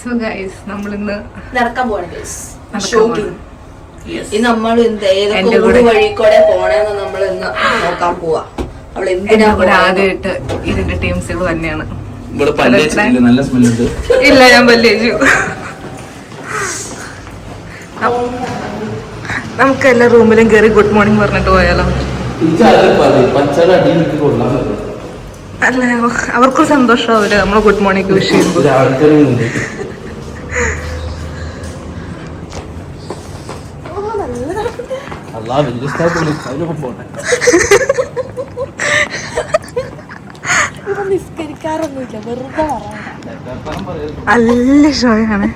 So guys നമ്മളിന്ന് നടക്കാൻ പോവാണ് ഗൈസ് ഷോപ്പിംഗ്. ഇന്ന് നമ്മൾ എന്ത് ഏതൊക്കെ എന്റെ വഴി കൂടെ പോണെന്ന് നമ്മൾ ഇന്ന് നോക്കാൻ പോവാ. അവൾ എന്തിനാ. ആദ്യമായിട്ട് ഇതിന്റെ ടീംസുകൾ തന്നെയാണ്. ഇല്ല ഞാൻ പല്ലേച്ചു നമുക്ക് എല്ലാ റൂമിലും കയറി ഗുഡ് മോർണിംഗ് പറഞ്ഞിട്ട് പോയാലോ? പച്ചട കൊള്ളാൻ അല്ല അവർക്കൊരു സന്തോഷമാവില്ല നമ്മൾ ഗുഡ് മോർണിംഗ് വിഷ് ചെയ്യുമ്പോൾ നല്ല ഷോയാണ്.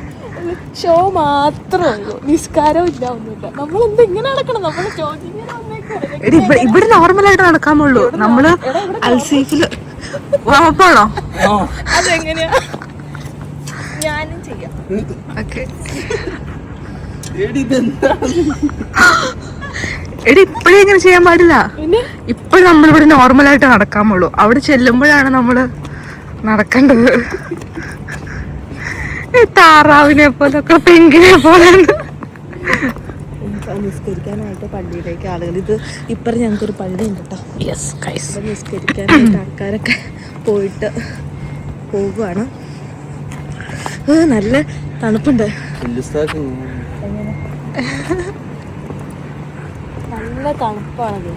ഷോ മാത്രമേ ഉള്ളൂ. നിസ്കാരം ഇല്ല ഒന്നുമില്ല. നമ്മൾ എന്ത് ഇങ്ങനെ നടക്കണം? നമ്മൾ ജോഗിങ്ങിന് എടി ഇവിടെ നോർമലായിട്ട് നടക്കാൻ പോളൂ നമ്മൾ അൽസീഫിൽ വാമപ്പാണോ അതെങ്ങനെയാ? ഞാനും ചെയ്യാം. ഓക്കെ. എടി ഇപ്പഴേ ഇങ്ങനെ ചെയ്യാൻ പാടില്ല. ഇപ്പോഴും നമ്മളിവിടെ നോർമലായിട്ട് നടക്കാമുള്ളൂ അവിടെ ചെല്ലുമ്പോഴാണ് നമ്മൾ നടക്കേണ്ടത്. താറാവിനെ താറാവിനെ പോലൊക്കെ പെങ്കിനെ പോലെ നിസ്കരിക്കാനായിട്ട് പള്ളിയിലേക്ക് ആളുകൾ. ഇത് ഇപ്പം ഞങ്ങൾക്കൊരു പള്ളി ഉണ്ട് കേട്ടോ യെസ് കൈസ് നിസ്കരിക്കാനായിട്ട് ആൾക്കാരൊക്കെ പോയിട്ട് പോകുവാണ് നല്ല തണുപ്പുണ്ട്. നല്ല തണുപ്പാണ്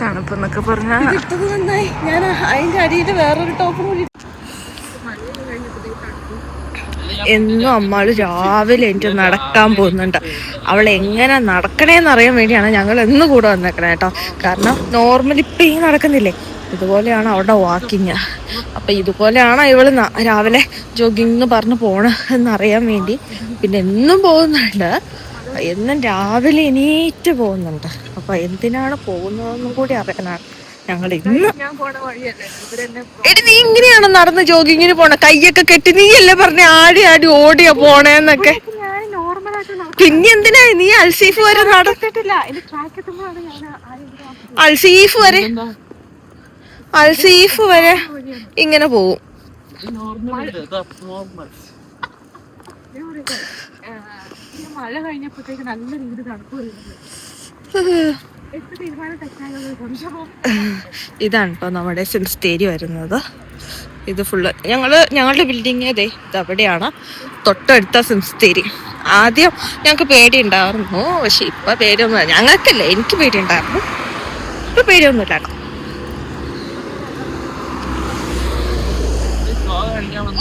തണുപ്പെന്നൊക്കെ പറഞ്ഞാ ഇട്ടത് നന്നായി. ഞാൻ അതിന്റെ അടിയിൽ വേറൊരു ടോപ്പ് കൂടി എന്നും അമ്മ രാവിലെ എനിക്ക് നടക്കാൻ പോകുന്നുണ്ട്. അവൾ എങ്ങനെ നടക്കണേന്ന് അറിയാൻ വേണ്ടിയാണ് ഞങ്ങൾ എന്ന് കൂടെ വന്നേക്കണേ കേട്ടോ. കാരണം നോർമലി ഇപ്പം ഈ നടക്കുന്നില്ലേ? ഇതുപോലെയാണ് അവളുടെ വാക്കിങ് അപ്പം ഇതുപോലെയാണ് ഇവൾ രാവിലെ ജോഗിങ് എന്ന് പറഞ്ഞ് പോണ എന്നറിയാൻ വേണ്ടി. പിന്നെ എന്നും പോകുന്നുണ്ട്. എന്നും രാവിലെ എണീറ്റ് പോകുന്നുണ്ട്. അപ്പം എന്തിനാണ് പോകുന്നതെന്നും കൂടി അറിയാനാണ് ഞങ്ങൾ ഇന്ന് എടി നീ ഇങ്ങനെയാണോ നടന്ന് ജോഗിങ്ങിന് പോണ? കയ്യൊക്കെ കെട്ടി. നീ അല്ലേ പറഞ്ഞ ആടി ആടി ഓടിയാ പോണേന്നൊക്കെ? പിന്നെ എന്തിനാ നീ അൽസീഫ് വരെ നടത്തിട്ടില്ല അൽസീഫ് വരെ. അൽസീഫ് വരെ ഇങ്ങനെ പോവും. മഴ കഴിഞ്ഞപ്പോഴത്തേക്ക് നല്ല രീതിയിൽ തണുപ്പ് ഇതാണ് ഇപ്പൊ നമ്മുടെ സെൻസ്റ്റേരി വരുന്നത്. ഇത് ഫുള്ള് ഞങ്ങൾ ഞങ്ങളുടെ ബിൽഡിംഗ് അതെ അവിടെയാണ്. തൊട്ടടുത്ത സെൻസ്റ്റേരി ആദ്യം ഞങ്ങൾക്ക് പേടി ഉണ്ടായിരുന്നു പക്ഷെ ഇപ്പൊ പേടിയൊന്നും ഞങ്ങൾക്കല്ല എനിക്ക് പേടി ഉണ്ടായിരുന്നു ഇപ്പൊ പേടിയൊന്നുമില്ല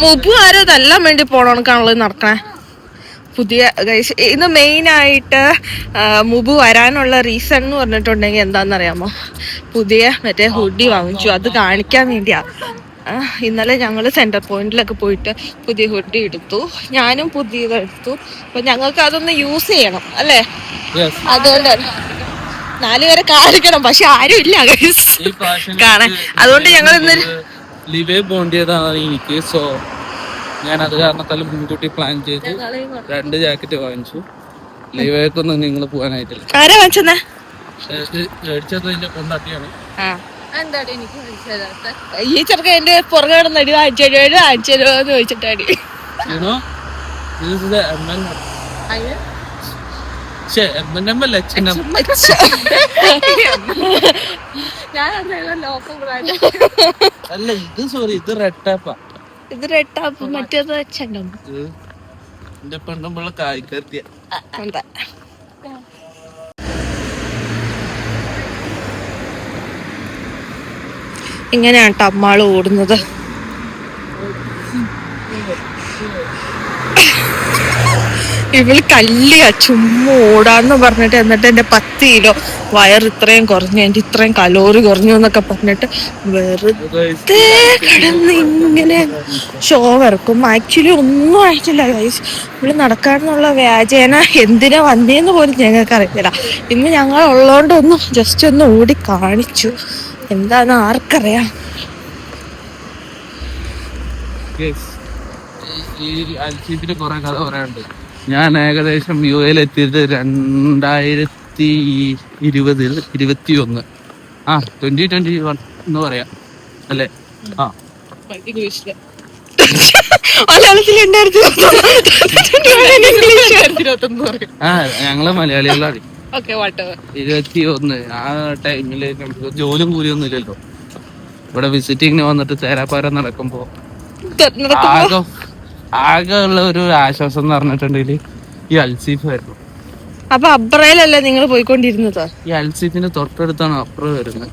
മുബു ആരോ ഇതെല്ലാം വേണ്ടി പോണോണക്കാണല്ലോ നടക്കണേ. പുതിയ ഇന്ന് മെയിനായിട്ട് മെയിൻ ആയിട്ട് മുബു വരാനുള്ള റീസൺ എന്ന് പറഞ്ഞിട്ടുണ്ടെങ്കിൽ എന്താണെന്നറിയാമോ? പുതിയ മറ്റേ ഹുഡി വാങ്ങിച്ചു. അത് കാണിക്കാൻ വേണ്ടിയാ. ഇന്നലെ ഞങ്ങൾ സെന്റർ പോയിന്റിലൊക്കെ പോയിട്ട് പുതിയ ഹുഡി എടുത്തു. ഞാനും പുതിയത് എടുത്തു. അപ്പൊ ഞങ്ങൾക്ക് അതൊന്ന് യൂസ് ചെയ്യണം അല്ലേ? അതുകൊണ്ട് നാലുപേരെ കാണിക്കണം. പക്ഷെ ആരും ഇല്ല. കാണാൻ. അതുകൊണ്ട് ഞങ്ങൾ ഇന്ന് ലിവേ പോണ്ടിയതാണ് എനിക്ക്. സോ ഞാൻ അത് കാരണത്താൽ മുൻകൂട്ടി പ്ലാൻ ചെയ്തു രണ്ട് ജാക്കറ്റ് വാങ്ങിച്ചു. ലൈവായിട്ടൊന്നും നിങ്ങൾ പോകാനായിട്ടില്ല. ആരാ വാങ്ങിച്ചെന്നേ? മേടിച്ചത് ഇതിന്റെ കൊണ്ടാട്ടിയാണ് ഈ ചെറുക്കൻ എന്റെ പുറകെ കിടന്നടി വാങ്ങിച്ചോ വാങ്ങിച്ചോ എന്ന് ചോദിച്ചിട്ടാടി. അല്ല ഇത് സോറി ഇത് റെഡ് ടാപ്പാ ഇത് റെട്ടാപ്പ് മറ്റേത് എന്റെ പെണ്ണുമ്പുള്ള കായ്ക്കത്തിയ. എന്താ ഇങ്ങനെയാണ് ട്ടോ അമ്മാൾ ഓടുന്നത്. ഇവൾ കല്ലിയാ ചുമ്മാ ഓടാന്ന് പറഞ്ഞിട്ട് എന്നിട്ട് എന്റെ പത്ത് കിലോ വയർ ഇത്രയും കുറഞ്ഞു എന്റെ ഇത്രയും കലോറി കുറഞ്ഞു എന്നൊക്കെ പറഞ്ഞിട്ട് വെറുതെ കിടന്ന് ഇങ്ങനെ ഷോ ഇറക്കും ആക്ച്വലി ഒന്നും ആയിട്ടില്ല ഗൈസ് ഇവൾ നടക്കാനുള്ള വ്യാജേന എന്തിനാ വന്നേന്ന് പോലും ഞങ്ങൾക്ക് അറിയത്തില്ല ഇന്ന് ഞങ്ങൾ ഉള്ളതുകൊണ്ട് ഒന്ന് ജസ്റ്റ് ഒന്ന് ഓടി കാണിച്ചു. എന്താന്ന് ആർക്കറിയാം. ഈ അൽസീഫിന് കുറെ കഥ പറയാനുണ്ട്. ഞാൻ ഏകദേശം യു എയിൽ എത്തിയത് രണ്ടായിരത്തി ഇരുപതിൽ ഇരുപത്തി ഒന്ന് ആ ട്വന്റി ട്വന്റി വൺ എന്ന് പറയാം. അല്ലേ? ആ. ഞങ്ങൾ മലയാളികളാണ്. Okay what? ഇരുപത്തി ഒന്ന് ആ ടൈമിൽ നമുക്ക് ജോലിയും കൂലിയൊന്നും ഇല്ലല്ലോ. ഇവിടെ വിസിറ്റിങ്ങിന് വന്നിട്ട് തേരാപ്പാര നടക്കുമ്പോ? ആകെ ആകെ ഉള്ള ഒരു ആശ്വാസം എന്ന് പറഞ്ഞിട്ടുണ്ടെങ്കിൽ ഈ അൽസീഫ് ആയിരുന്നു. അപ്പൊ അബ്രയിലല്ലേ നിങ്ങൾ പോയിക്കൊണ്ടിരുന്നത്? ഈ അൽസീഫിന്റെ തൊട്ടടുത്താണ് അപ്ര വരുന്നത്.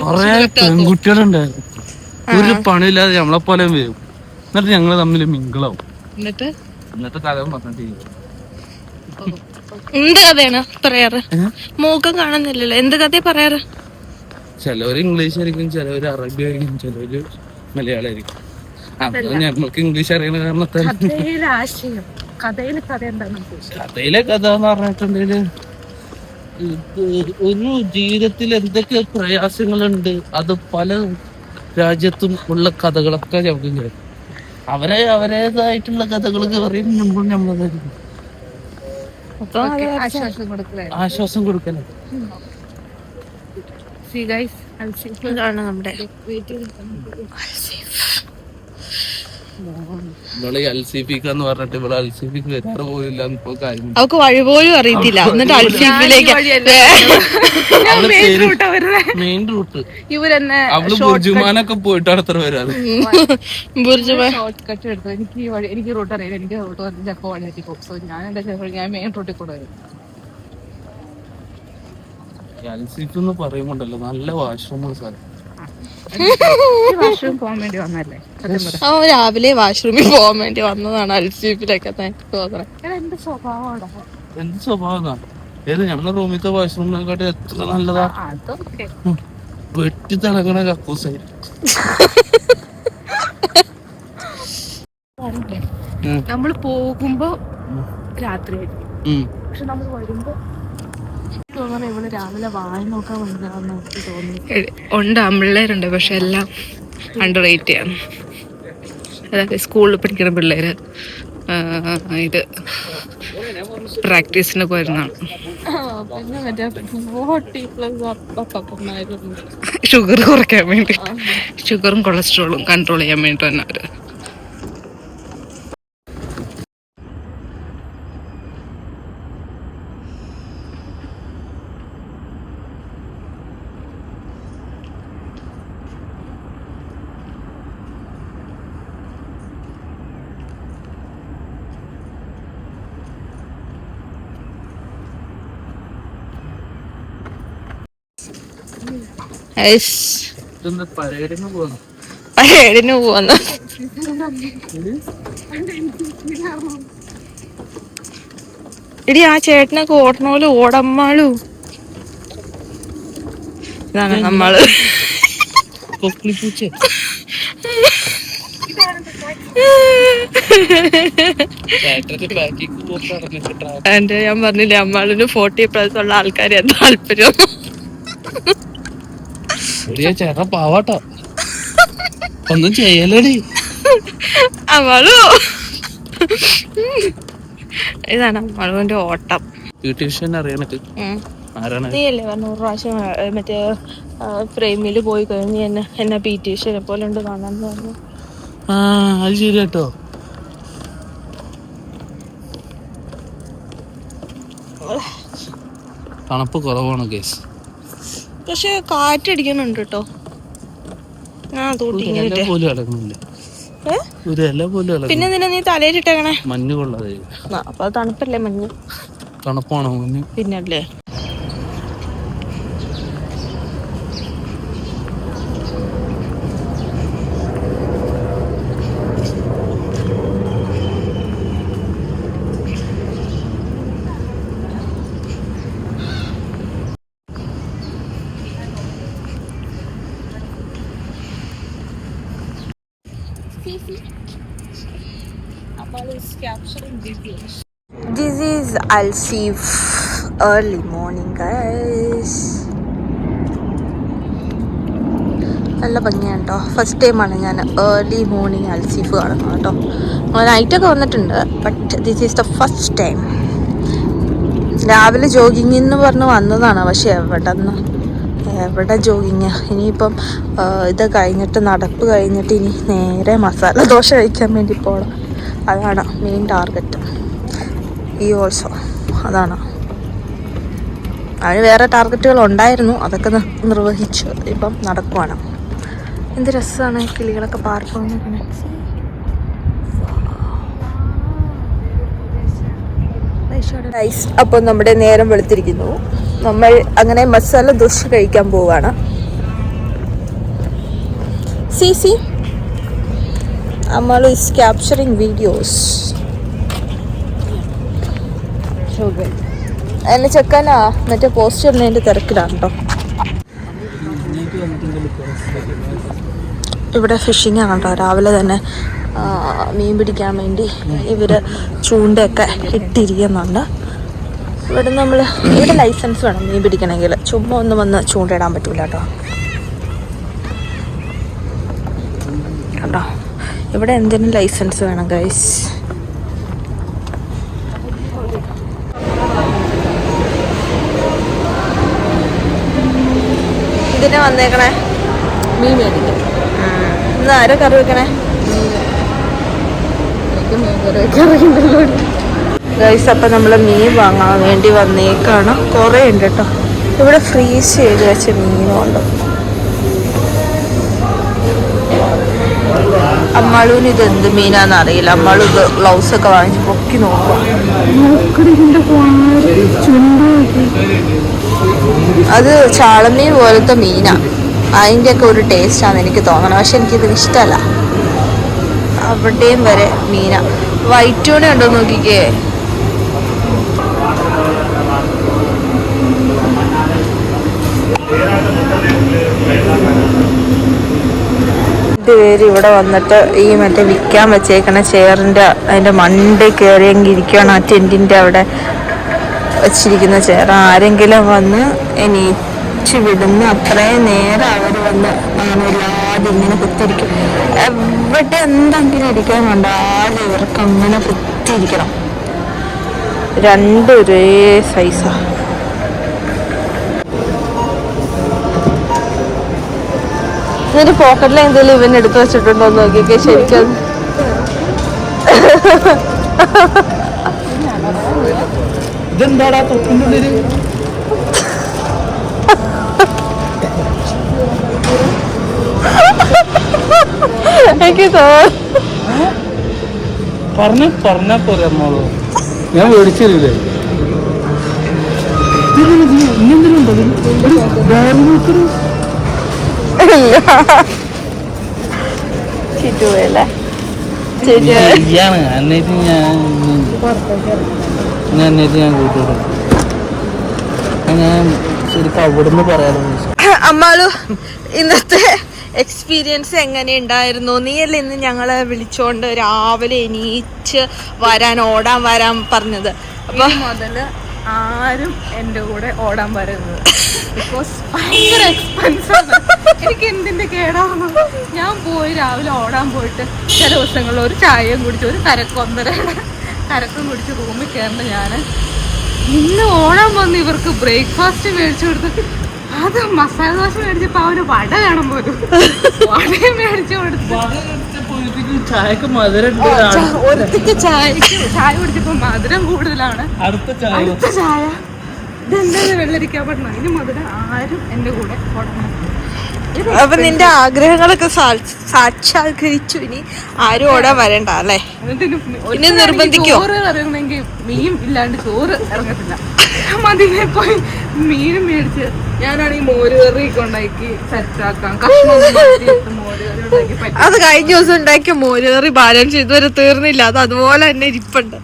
കൊറേ പെൺകുട്ടികളുണ്ടായിരുന്നു. ഒരു പണിയില്ലാതെ നമ്മളെ പോലെ വരും. എന്നിട്ട് ഞങ്ങൾ തമ്മിൽ മിങ്കിളാവും. എന്നിട്ട്? എന്നിട്ട് കഥ പറഞ്ഞിട്ട് എന്ത് കഥയാണ് പറയാറ്. മൂക്കം കാണുന്നില്ലല്ലോ. എന്ത് കഥയാ പറയാറ്? ചിലവര് ഇംഗ്ലീഷ് ആയിരിക്കും ചിലവര് അറബി ആയിരിക്കും ചിലവര് മലയാളം ആയിരിക്കും അപ്പൊ ഇംഗ്ലീഷ് അറിയണ കാരണത്താൽ ആശയം കഥയിലെ കഥ എന്താണ് കഥയിലെ കഥ എന്ന് പറഞ്ഞിട്ടുണ്ടെങ്കിൽ ഒരു ജീവിതത്തിൽ എന്തൊക്കെ പ്രയാസങ്ങളുണ്ട് അത് പല രാജ്യത്തും ഉള്ള കഥകളൊക്കെ നമുക്ക് കേൾക്കും. അവരെ അവരേതായിട്ടുള്ള കഥകൾ പറയും നമ്മൾ നമ്മളതായിരിക്കും ആശ്വാസം കൊടുക്കലേ. സി കൊടുക്കണം ഇതാണ് നമ്മുടെ എന്ന് പറഞ്ഞിട്ട് ഇവിടെ അൽസിഫിക്ക് വരാറ് പോയില്ല ഇപ്പൊ കാര്യം. അവക്ക് വഴി പോലും അറിയത്തില്ല. എന്നിട്ട് അൽസീഫിലേക്ക് മെയിൻ റൂട്ട് ഇവരെന്നെ അവൾ ബുർജുമാനൊക്കെ പോയിട്ടാണ് അത്ര വരാറ് ബുർജുമാൻ ഷോർട്ട് കട്ട് എടുത്തു എനിക്ക് ഈ വഴി എനിക്ക് റൂട്ട് അറിയില്ല. എനിക്ക് റൂട്ട് പോകും സോ ഞാൻ എന്താ ഞാൻ മെയിൻ റൂട്ടിൽ കൂടെ വരും. അൽസിഫ് എന്ന് പറയുമ്പോണ്ടല്ലോ നല്ല വാഷ്റൂം സ്ഥലം വാഷ്റൂം പോകാൻ വേണ്ടി വന്നല്ലേ സത്യം രാവിലെ വാഷ്റൂമിൽ പോകാൻ വേണ്ടി വന്നതാണ് എടാ, എന്ത് സ്വഭാവമാണ് എന്ത് സ്വഭാവം ഏത് ഞമ്മളെ റൂമിലത്തെ വാഷ്റൂമിനെക്കാട്ടി എത്ര നല്ലതാ. വെട്ടി തിളങ്ങണ കക്കൂസായി നമ്മൾ പോകുമ്പോ രാത്രി പക്ഷെ നമ്മൾ വരുമ്പോ ഇവൾ രാവിലെ വായി നോക്കാൻ എനിക്ക് ഉണ്ട് പിള്ളേരുണ്ട് പക്ഷെ എല്ലാം അണ്ടർ റേറ്റ് ആണ്. അതായത് സ്കൂളിൽ പഠിക്കുന്ന പിള്ളേര് ഇത് പ്രാക്ടീസിന് പോയിരുന്നാണ് ഷുഗർ കുറയ്ക്കാൻ വേണ്ടി. ഷുഗറും കൊളസ്ട്രോളും കൺട്രോൾ ചെയ്യാൻ വേണ്ടി തന്നെ അവർ. പരേഡിന് പോവാന്ന് എടി ആ ചേട്ടനൊക്കെ ഓടണ പോലെ ഓടമ്മാളു. ഇതാണ് നമ്മൾ. എന്റെ ഞാൻ പറഞ്ഞില്ലേ? അമ്മാളിന് ഫോർട്ടി പ്ലസ് ഉള്ള ആൾക്കാരെ താല്പര്യം? ചേട്ടാ പാവാട്ടോ. ഒന്നും ചെയ്യലടി. അമ്മാളു ഇതാണ് അവളുവിന്റെ ഓട്ടം. ബ്യൂട്ടീഷ്യൻ അറിയണത്? ആരാണ്? നീ അല്ലേ പറഞ്ഞു നൂറ് പ്രാവശ്യം മറ്റേ ഫ്രെയിമിൽ പോയി കഴിഞ്ഞ് എന്നെ പോലെ ഉണ്ട് കാണാന്ന് പറഞ്ഞു ആ അത് ശരി കേട്ടോ തണുപ്പ് കുറവാണ് കേസ് പക്ഷെ കാറ്റടിക്കുന്നുണ്ട് കേട്ടോ ആ തൂട്ടി ഇങ്ങനെ പോലും അടങ്ങുന്നില്ല പിന്നെ നിന്നെ നീ തലയിലിട്ടേക്കണേ മഞ്ഞ് കൊള്ളാതെ അപ്പൊ തണുപ്പല്ലേ മഞ്ഞ്? തണുപ്പാണോ മഞ്ഞ്? പിന്നല്ലേ? This is Alsif early morning guys. നല്ല ഭംഗിയാണ് കേട്ടോ. ഫസ്റ്റ് ടൈമാണ് ഞാൻ ഏർലി മോർണിംഗ് അൽസീഫ് കാണുന്നത് കേട്ടോ. നമ്മൾ നൈറ്റൊക്കെ വന്നിട്ടുണ്ട് but this is the first time രാവിലെ ജോഗിങ് എന്ന് പറഞ്ഞ് വന്നതാണ് പക്ഷേ എവിടെ നിന്ന് എവിടെ ജോഗിങ്? ഇനിയിപ്പം ഇത് കഴിഞ്ഞിട്ട് നടപ്പ് കഴിഞ്ഞിട്ട് ഇനി നേരെ മസാല ദോശ കഴിക്കാൻ വേണ്ടി പോകണം അതാണ് മെയിൻ ടാർഗറ്റ് ഈ ഓൾസോ അതാണ്. അതിന് വേറെ ടാർഗറ്റുകൾ ഉണ്ടായിരുന്നു. അതൊക്കെ നിർവഹിച്ച് ഇപ്പം നടക്കുവാണ്. എന്ത് രസമാണ് കിളികളൊക്കെ കിളികളൊക്കെ പാർക്കുന്നു അപ്പോൾ നമ്മുടെ നേരം വെളുത്തിരിക്കുന്നു. നമ്മൾ അങ്ങനെ മസാല ദോശ കഴിക്കാൻ പോവാണ്. C C. Ammalu is capturing videos എന്നെ ചെക്കാനാ? മറ്റേ പോസ്റ്റ് ഇടുന്നതിന്റെ തിരക്കിലാണ് കേട്ടോ ഇവിടെ ഫിഷിങ് ആണ് രാവിലെ തന്നെ മീൻ പിടിക്കാൻ വേണ്ടി ഇവർ ചൂണ്ടയൊക്കെ ഇട്ടിരിക്കുന്നുണ്ട്. ഇവിടെ നമ്മൾ ഇവിടെ ലൈസൻസ് വേണം മീൻ പിടിക്കണമെങ്കിൽ ചുമ്മാ ഒന്ന് വന്ന് ചൂണ്ടയിടാൻ പറ്റൂല കേട്ടോ. കണ്ടോ? ഇവിടെ എന്തിനും ലൈസൻസ് വേണം ഗൈസ് ഇതിനെ വന്നേക്കണേ. മീൻ മേടിക്കും ഇന്ന് ആരോ കറി വെക്കണേ? മീൻ കറി വെക്കാൻ അറിയണ്ടല്ലോ ഗൈസ് അപ്പം നമ്മൾ മീൻ വാങ്ങാൻ വേണ്ടി വന്നേക്കാണ്. കുറേ ഉണ്ട് കേട്ടോ ഇവിടെ ഫ്രീസ് ചെയ്ത് വെച്ച മീനുണ്ട്. അമ്മാളൂന് ഇത് എന്ത് മീനാന്ന് അറിയില്ല. അമ്മാളു ഇത് ഗ്ലൗസ് ഒക്കെ വാങ്ങിച്ച് പൊക്കി നോക്കാം. അത് ചാളമീൻ പോലത്തെ മീനാ. അതിന്റെ ഒക്കെ ഒരു ടേസ്റ്റാന്ന് എനിക്ക് തോന്നണം. പക്ഷെ എനിക്കിത് ഇഷ്ടമല്ല അവിടെയും വരെ മീന. വൈറ്റ് ഉണ്ടോ നോക്കിക്കേ. പേര് ഇവിടെ വന്നിട്ട് ഈ മറ്റേ വിൽക്കാൻ വെച്ചേക്കണ ചെയറിന്റെ അതിന്റെ മണ്ട് കയറിയെങ്കിൽ ഇരിക്കുകയാണ് ആ ടെന്റിന്റെ അവിടെ വെച്ചിരിക്കുന്ന ചെയർ ആരെങ്കിലും വന്ന് എണീച്ച് വിടുന്ന അത്രയും നേരം അവർ വന്ന് നാണില്ലാതെ ഇങ്ങനെ കുത്തിരിക്കും എവിടെ എന്തെങ്കിലും ഇരിക്കാൻ കണ്ടാലും ഇവർക്ക് അങ്ങനെ കുത്തിയിരിക്കണം. രണ്ടൊരേ ഒരേ സൈസാ ഇതിന്റെ പോക്കറ്റിൽ എന്തെങ്കിലും ഇവൻ എടുത്തു വെച്ചിട്ടുണ്ടോ എന്ന് നോക്കിയൊക്കെ ശരിക്കും. ഇതെന്താടാ തൊപ്പിന്റെ ഉള്ളിൽ? എനിക്ക് പറഞ്ഞു പറഞ്ഞ പറഞ്ഞാ പോരെ അമ്മോളോ. ഞാൻ മേടിച്ചില്ലേ ഇന്നെന്തിനുണ്ടോ ചിറ്റുപോയല്ലേ അമ്മാളു ഇന്നത്തെ എക്സ്പീരിയൻസ് എങ്ങനെ ഉണ്ടായിരുന്നു? നീയല്ലേ ഇന്ന് ഞങ്ങളെ വിളിച്ചോണ്ട് രാവിലെ എണീച്ച് വരാൻ ഓടാൻ വരാൻ പറഞ്ഞത്. അപ്പൊ മുതൽ ആരും എന്റെ കൂടെ ഓടാൻ വരരുത്. ബിക്കോസ് ഭയങ്കര എക്സ്പെൻസാണ് എനിക്ക് എന്തിന്റെ കേടാണ്? ഞാൻ പോയി രാവിലെ ഓടാൻ പോയിട്ട് ചില ദിവസങ്ങളിൽ ഒരു ചായയും കുടിച്ച് ഒരു കരക്കൊന്നര കരക്കും കുടിച്ച് റൂമിൽ കയറുന്ന ഞാൻ ഇന്ന് ഓടാൻ വന്ന് ഇവർക്ക് ബ്രേക്ക്ഫാസ്റ്റ് മേടിച്ചു കൊടുത്ത് അത് മസാല ദോശ മേടിച്ചപ്പോ അവന് വട വേണം പോലും. വടയും മേടിച്ചു കൊടുത്ത്. ചായക്ക് മധുരം ഒരുത്തിക്ക് ചായക്ക് ചായ കുടിച്ചപ്പോ മധുരം കൂടുതലാണ്. അടുത്ത ചായ. അടുത്ത ചായ. ഇതെന്താണ് വെള്ളരിക്കാൻ പറ്റണം അതിന് മധുരം ആരും എന്റെ കൂടെ ഓടണം അപ്പൊ നിന്റെ ആഗ്രഹങ്ങളൊക്കെ സാക്ഷാത്കരിച്ചു. ഇനി ആരും ഓടാൻ വരണ്ട അല്ലേ? എന്നിട്ട് ഇനി നിർബന്ധിക്കോ? ചോറ് ഇറങ്ങണമെങ്കിൽ മീൻ ഇല്ലാണ്ട് ചോറ് ഇറങ്ങത്തില്ല. മതിനെ പോയി. മീൻ മേടിച്ച് ഞാനാണെങ്കിൽ മോര് കറി കൊണ്ടാക്കി ഉണ്ടാക്കി സെറ്റാക്കാം അത് കഴിഞ്ഞ ദിവസം ഉണ്ടാക്കിയ മോര് കറി ബാലൻസ് വരെ തീർന്നില്ല. അത് അതുപോലെ തന്നെ ഇരിപ്പുണ്ട്.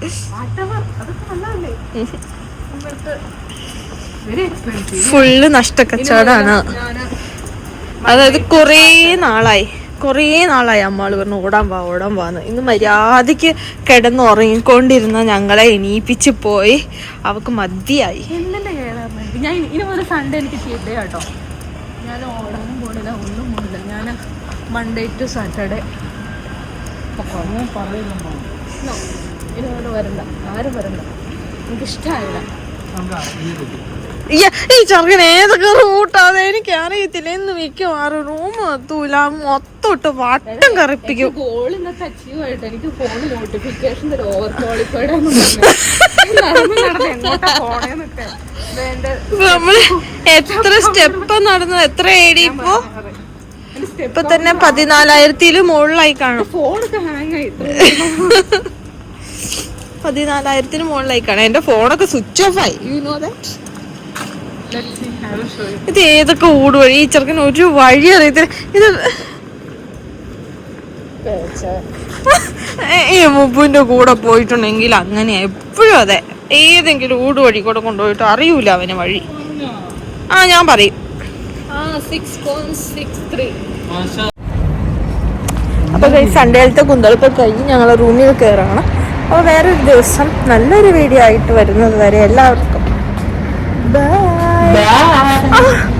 ഫുള്ള് നഷ്ടക്കച്ചവടാണ്. അതായത് കുറേ നാളായി. കുറേ നാളായി അമ്മാൾ പറഞ്ഞു ഓടാൻ വാ ഓടാൻ വാന്ന് ഇന്ന് മര്യാദയ്ക്ക് കിടന്ന് ഉറങ്ങിക്കൊണ്ടിരുന്ന ഞങ്ങളെ എണീപ്പിച്ച് പോയി. അവക്ക് മതിയായി. ഞാൻ ഇനി- മുതൽ സൺഡേ എനിക്ക് ചീത്ത കേട്ടോ ഞാൻ ഓടാനും പോണില്ല ഒന്നും പോണില്ല. ഞാൻ മൺഡേ ടു സാറ്റർഡേ ഇനി വരണ്ട. ആരും വരണ്ട. എനിക്ക് ഇഷ്ടമായില്ല ഈ- ചെറുക്കൻ ഏതൊക്കെ റൂട്ടാന്ന് എനിക്ക് അറിയത്തില്ല. ഇന്ന് മിക്കവാറും റൂം എത്തൂല മൊത്തം ഇട്ട് വട്ടം കറിപ്പിക്കും. നമ്മൾ എത്ര സ്റ്റെപ്പ് നടന്നു എത്ര ഏടി ഇപ്പൊ? ഇപ്പൊ തന്നെ പതിനാലായിരത്തിലും മുകളിലായി കാണും. ഫോണൊക്കെ ഹാങ് ആയി. പതിനാലായിരത്തിന് മുകളിലായി കാണാം. എന്റെ ഫോണൊക്കെ സ്വിച്ച് ഓഫ് ആയി. യു നോ ദാറ്റ് ഇത് ഏതൊക്കെ ഊട് വഴി ഈ ചെറുക്കൻ ഒരു വഴി അറിയത്തില്ല. ഇത് ഈ മുബുവിന്റെ കൂടെ പോയിട്ടുണ്ടെങ്കിൽ അങ്ങനെയാ എപ്പോഴും അതെ. ഏതെങ്കിലും ഊട് വഴി കൂടെ കൊണ്ടുപോയിട്ട് അറിയൂല അവന് വഴി. ആ ഞാൻ പറയും. അപ്പൊ സൺഡേയിലത്തെ കുന്തളിപ്പ് കഴിഞ്ഞ് ഞങ്ങൾ റൂമിൽ കയറണം അപ്പോൾ വേറൊരു ദിവസം നല്ലൊരു വീഡിയോ ആയിട്ട് വരുന്നത് വരെ എല്ലാവർക്കും Bye.